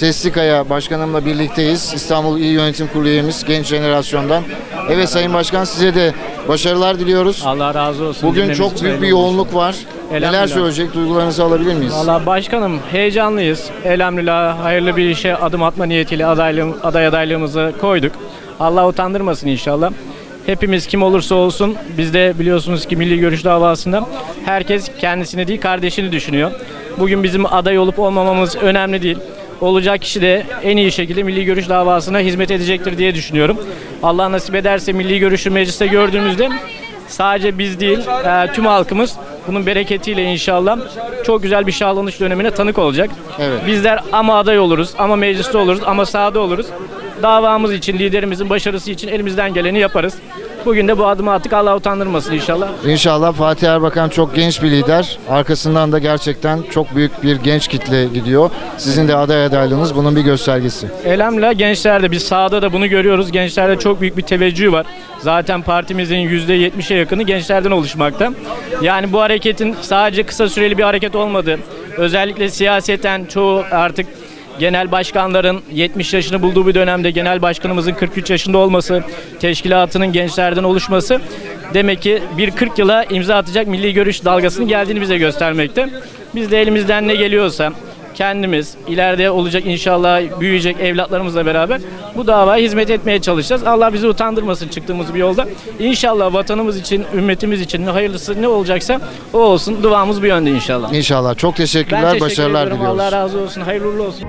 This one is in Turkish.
Seslikaya Başkanımla birlikteyiz. İstanbul İl Yönetim Kurulu üyemiz genç jenerasyondan. Evet Sayın Başkan size de başarılar diliyoruz. Allah razı olsun. Bugün Cümlemiz çok için büyük bir yoğunluk var. Neler Elhamdülillah. söyleyecek duygularınızı alabilir miyiz? Valla başkanım heyecanlıyız. Elhamdülillah hayırlı bir işe adım atma niyetiyle adaylığım, aday adaylığımızı koyduk. Allah utandırmasın inşallah. Hepimiz kim olursa olsun biz de biliyorsunuz ki milli görüş davasında herkes kendisini değil kardeşini düşünüyor. Bugün bizim aday olup olmamamız önemli değil. Olacak kişi de en iyi şekilde milli görüş davasına hizmet edecektir diye düşünüyorum. Allah nasip ederse milli görüşü mecliste gördüğümüzde Sadece biz değil, e, tüm halkımız bunun bereketiyle inşallah çok güzel bir şahlanış dönemine tanık olacak. Evet. Bizler ama aday oluruz, ama mecliste oluruz, ama sahada oluruz. Davamız için, liderimizin başarısı için elimizden geleni yaparız. Bugün de bu adımı attık. Allah utandırmasın inşallah. İnşallah Fatih Erbakan çok genç bir lider. Arkasından da gerçekten çok büyük bir genç kitle gidiyor. Sizin de aday adaylığınız bunun bir göstergesi. Elhamdülillah gençlerde biz sahada da bunu görüyoruz. Gençlerde çok büyük bir teveccüh var. Zaten partimizin %70'e yakını gençlerden oluşmakta. Yani bu hareketin sadece kısa süreli bir hareket olmadı. Özellikle siyaseten çoğu artık genel başkanların 70 yaşını bulduğu bir dönemde genel başkanımızın 43 yaşında olması, teşkilatının gençlerden oluşması demek ki bir 40 yıla imza atacak milli görüş dalgasının geldiğini bize göstermekte. Biz de elimizden ne geliyorsa kendimiz ileride olacak inşallah büyüyecek evlatlarımızla beraber bu davaya hizmet etmeye çalışacağız. Allah bizi utandırmasın çıktığımız bir yolda. İnşallah vatanımız için, ümmetimiz için ne hayırlısı ne olacaksa o olsun. Duamız bu yönde inşallah. İnşallah. Çok Ben teşekkürler, teşekkür başarılar ediyorum. diliyoruz. Allah razı olsun. Hayırlı olsun.